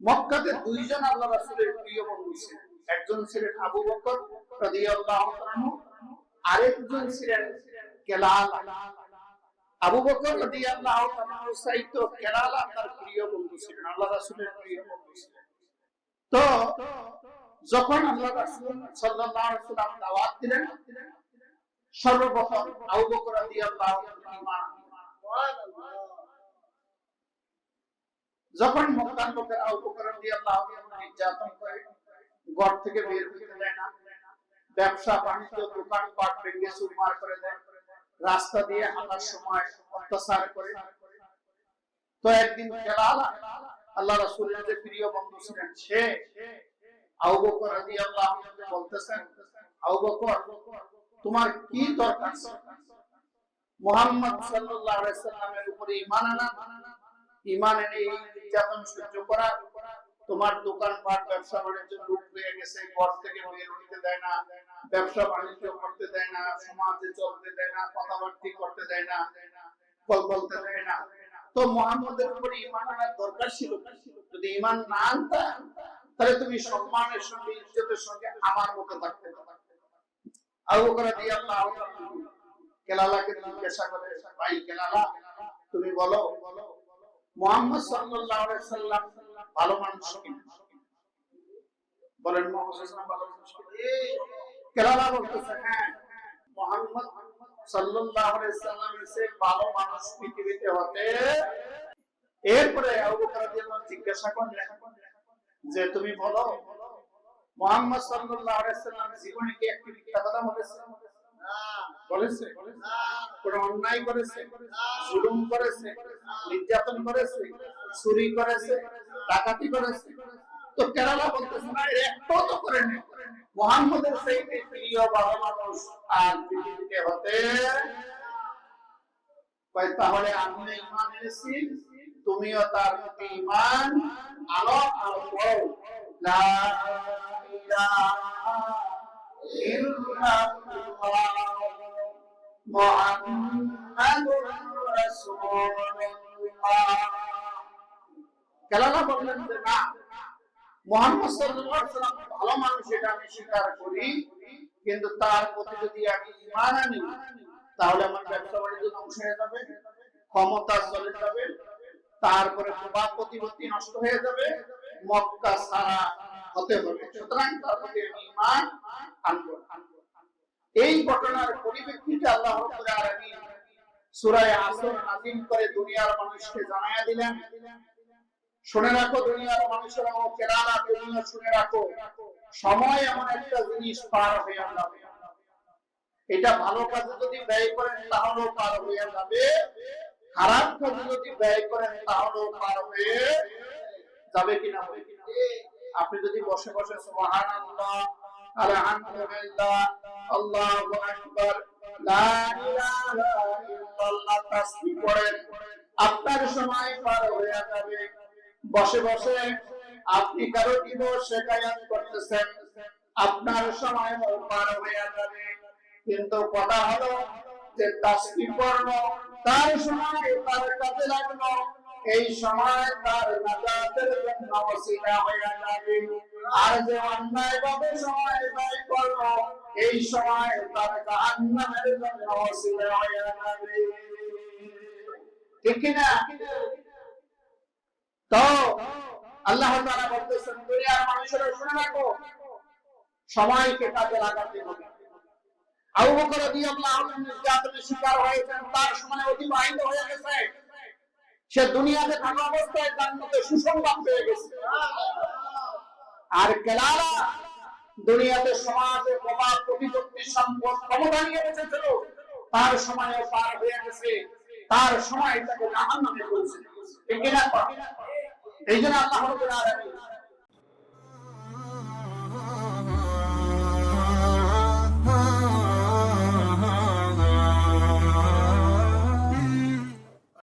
মক্কাতে দুইজন আল্লাহ রাসূলের প্রিয় বন্ধু ছিলেন। একজন ছিলেন আবু বকর রাদিয়াল্লাহু আনহু, আরেকজন ছিলেন কেলাল আবু বকর রাদিয়াল্লাহু আনহু সাইত কেলাল তার প্রিয় বন্ধু ছিলেন, আল্লাহ রাসূলের প্রিয় বন্ধু ছিলেন। তো যখন আল্লাহ রাসূল সাল্লাল্লাহু আলাইহি ওয়াসাল্লাম দাওয়াত দিলেন, সর্বপ্রথম আবু বকর রাদিয়াল্লাহু আনহু যখন মক্কার লোকের আবু বকর রাদিয়াল্লাহু নির্যাতন করে, ঘর থেকে বের হতে দেয় না। ব্যবসা, বাণিজ্য দোকান পাট ভেঙে চুরমার করে দেয়। রাস্তা দিয়ে হাঁটার সময় অত্যাচার করে। তো একদিন বেলাল আল্লাহ রাসূলের যে প্রিয় বন্ধু ছিলেন সে আবু বকর রাদিয়াল্লাহু আনহু বলতেছেন, আবু বকর, তোমার কি দরকার মুহাম্মদ সাল্লাল্লাহু আলাইহি সাল্লামের উপরে ঈমান আনা। ঈমান এনে এই নির্যাতন সহ্য করা, তোমার দোকানপাট ব্যবসা বাণিজ্য লুট হয়ে গেছে, ঘর থেকে বের হইতে দেয় না, ব্যবসা বাণিজ্য করতে দেয় না, সমাজে চলতে দেয় না, কথাবার্তি করতে দেয় না, কল বলতে দেয় না। তো মোহাম্মদের উপরে ঈমান আনার দরকার ছিল। যদি ঈমান না আনতা, তাহলে তুমি সম্মানের সঙ্গে, ইজ্জতের সঙ্গে আমার মতো থাকতে আবু বকর রাদিয়াল্লাহু আনহু কেলালাকে জিজ্ঞাসা করে, ভাই কেলালা, তুমি বলো মুহাম্মদ সাল্লাল্লাহু আলাইহি সাল্লাম ভালো মানুষ কিনা বলেন মুহাম্মদ সাল্লাল্লাহু ভালো মানুষ কিনা বলতেছে হ্যাঁ। মুহাম্মদ সাল্লাল্লাহু আলাইহি সাল্লামের চেয়ে ভালো মানুষ পৃথিবীতে হতে। এরপরে আবু বকর রাদিয়াল্লাহু জিজ্ঞাসা করলেন যে তুমি বলো মোহাম্মদ সাল্লাল্লাহু আলাইহি সাল্লাম জীবনে কি একটি মিথ্যা কথা বলেছে? বলেছে। কোন অন্যায় করেছে? জুলুম করেছে? নির্যাতন করেছে, চুরি করেছে, ডাকাতি করেছে। তো কেরালা বলতেছে না একটাও তো মোহাম্মদের সেই প্রিয় ভালো মানুষ আর পৃথিবীতে হতে তাহলে আমি ইমান এনেছি, তুমিও তার প্রতি ইমান আলো আর পড়ো। কেলালা বললেন যে না, মোহাম্মদ ওয়াসাল্লাম ভালো মানুষ, এটা আমি স্বীকার করি, কিন্তু তার প্রতি যদি আমি ঈমান আনি, তাহলে আমার ব্যবসা বাণিজ্য ধ্বংস হয়ে যাবে, ক্ষমতা চলে যাবে, তারপরে প্রভাব প্রতিপত্তি নষ্ট হয়ে যাবে, মক্কা সারা হতে হবে। সুতরাং তার প্রতি আমি ঈমান আনব এই ঘটনার পরিপ্রেক্ষিতে আল্লাহ রাব্বুল আসর করে দুনিয়ার মানুষকে জানায়া দিলেন শুনে রাখো দুনিয়ার মানুষেরা ও কেরালা দুনিয়া শুনে রাখো। সময় এমন একটা জিনিস পার হয়ে যাবে। এটা ভালো কাজে যদি ব্যয় করেন, তাহলেও পার হয়ে যাবে। খারাপ কাজে যদি ব্যয় করেন, তাহলেও পার হয়ে যাবে কিনা? আপনি যদি বসে বসে সুবহানাল্লাহ, আলহামদুলিল্লাহ, আল্লাহু আকবার, লা ইলাহা ইল্লাল্লাহ তাসবিহ পড়েন আপনার সময় পার হয়ে যাবে। বসে বসে আপনি কারও দিবস শেখায়াত করতেছেন, আপনার সময় পার হয়ে যাবে। কিন্তু কথা হলো যে তাসবিহ পড়ল তার সময় তার কাজে লাগল, এই সময় তার নাজাতের জন্য ওসিলা হয়ে যাবে। আর যে অন্যায় ভাবে সময় ব্যয় করল এই সময় তার জাহান্নামের জন্য ওসিলা হয়ে যাবে। ঠিক কিনা? তো আল্লাহ বলতেছেন, দুনিয়ার শুনে রাখো, সময়কে কাজে লাগাতে হবে। তার সময় দুনিয়াতে আর দুনিয়াতে সমাজে প্রভাব প্রতিপত্তি, সম্পদ, ক্ষমতা নিয়ে তার সময় পার হয়ে গেছে। তার সময় তাকে এই জন্য আল্লাহ